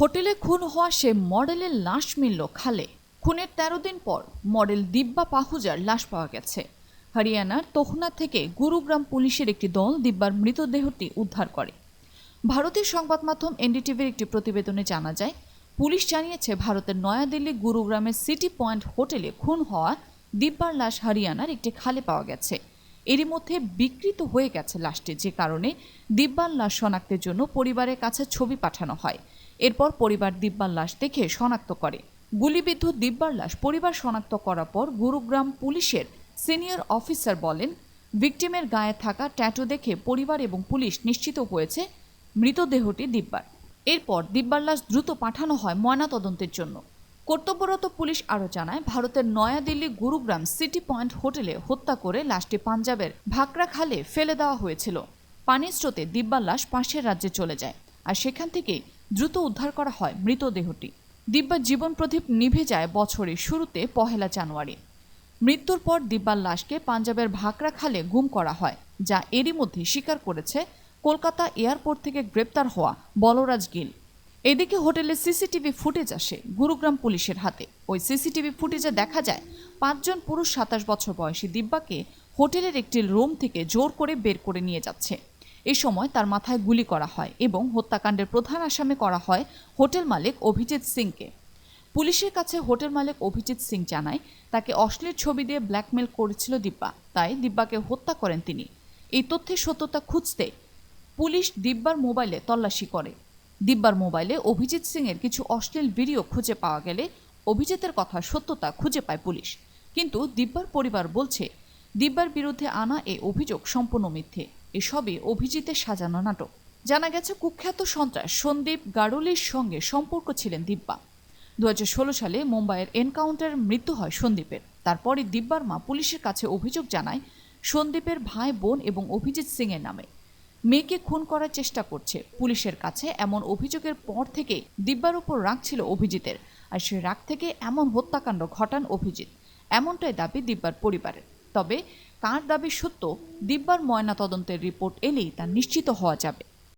হোটেলে খুন হওয়া সে মডেলের লাশ মিলল খালে। খুনের তেরো দিন পর মডেল দিব্যা পাহুজার লাশ পাওয়া গেছে। হরিয়ানার তোহনা থেকে গুরুগ্রাম পুলিশের একটি দল দিব্যার মৃতদেহটি উদ্ধার করে। ভারতীয় সংবাদ মাধ্যম এনডিটিভির একটি প্রতিবেদনে জানা যায়, পুলিশ জানিয়েছে ভারতের নয়াদিল্লি গুরুগ্রামের সিটি পয়েন্ট হোটেলে খুন হওয়া দিব্যার লাশ হরিয়ানার একটি খালে পাওয়া গেছে। এরই মধ্যে বিকৃত হয়ে গেছে লাশটি, যে কারণে দিব্যার লাশ শনাক্তের জন্য পরিবারের কাছে ছবি পাঠানো হয়। এরপর পরিবার দিব্যার লাশ দেখে শনাক্ত করে। গুলিবিদ্ধ দিব্যার লাশ পরিবার শনাক্ত করার পর গুরুগ্রাম পুলিশের সিনিয়র অফিসার বলেন, ভিকটিমের গায়ে থাকা ট্যাটু দেখে পরিবার এবং পুলিশ নিশ্চিত হয়েছে মৃতদেহটি দিব্যার। এরপর দিব্যার লাশ দ্রুত পাঠানো হয় ময়নাতদন্তের জন্য। কর্তব্যরত পুলিশ আরও জানায়, ভারতের নয়াদিল্লি গুরুগ্রাম সিটি পয়েন্ট হোটেলে হত্যা করে লাশটি পাঞ্জাবের ভাকরা খালে ফেলে দেওয়া হয়েছিল। পানির স্রোতে দিব্যার লাশ পাশের রাজ্যে চলে যায়। আর সেখান থেকেই দ্রুত উদ্ধার করা হয় মৃতদেহটি। দিব্যার জীবন প্রদীপ নিভে যায় বছরের শুরুতে পহেলা জানুয়ারি। মৃত্যুর পর দিব্যার লাশকে পাঞ্জাবের ভাকরা খালে গুম করা হয়, যা এরই মধ্যে স্বীকার করেছে কলকাতা এয়ারপোর্ট থেকে গ্রেপ্তার হওয়া বলরাজ গিল। এদিকে হোটেলের সিসিটিভি ফুটেজ আসে গুরুগ্রাম পুলিশের হাতে। ওই সিসিটিভি ফুটেজে দেখা যায়, পাঁচজন পুরুষ সাতাশ বছর বয়সী দিব্যাকে হোটেলের একটি রুম থেকে জোর করে বের করে নিয়ে যাচ্ছে। এ সময় তার মাথায় গুলি করা হয় এবং হত্যাকাণ্ডের প্রধান আসামি করা হয় হোটেল মালিক অভিজিৎ সিংকে। পুলিশের কাছে হোটেল মালিক অভিজিৎ সিং জানায়, তাকে অশ্লীল ছবি দিয়ে ব্ল্যাকমেল করেছিল দিব্যা, তাই দিব্যাকে হত্যা করেন তিনি। এই তথ্যের সত্যতা খুঁজতে পুলিশ দিব্যার মোবাইলে তল্লাশি করে। দিব্যার মোবাইলে অভিজিৎ সিংয়ের কিছু অশ্লীল ভিডিও খুঁজে পাওয়া গেলে অভিজিতের কথা সত্যতা খুঁজে পায় পুলিশ। কিন্তু দিব্যার পরিবার বলছে, দিব্যার বিরুদ্ধে আনা এই অভিযোগ সম্পূর্ণ মিথ্যে। এসবই অভিজিতের সাজানো নাটক। জানা গেছে, কুখ্যাত সন্ত্রাস সন্দীপ গাড়ুলির সঙ্গে সম্পর্ক ছিলেন দিব্যা। দুহাজার ষোলো সালে মুম্বাইয়ের এনকাউন্টার মৃত্যু হয় সন্দীপের। তারপরে দিব্যার মা পুলিশের কাছে অভিযোগ জানায় সন্দীপের ভাই বোন এবং অভিজিৎ সিংয়ের নামে। মেয়েকে খুন করার চেষ্টা করছে পুলিশের কাছে। এমন অভিযোগের পর থেকে দিব্যার উপর রাগ ছিল অভিজিতের। আর সে রাগ থেকে এমন হত্যাকাণ্ড ঘটান অভিজিৎ। এমনটাই দাবি দিব্যার পরিবারের। তবে তার দাবি সত্য দিব্যার ময়না তদন্তের রিপোর্ট এলেই তা নিশ্চিত হওয়া যাবে।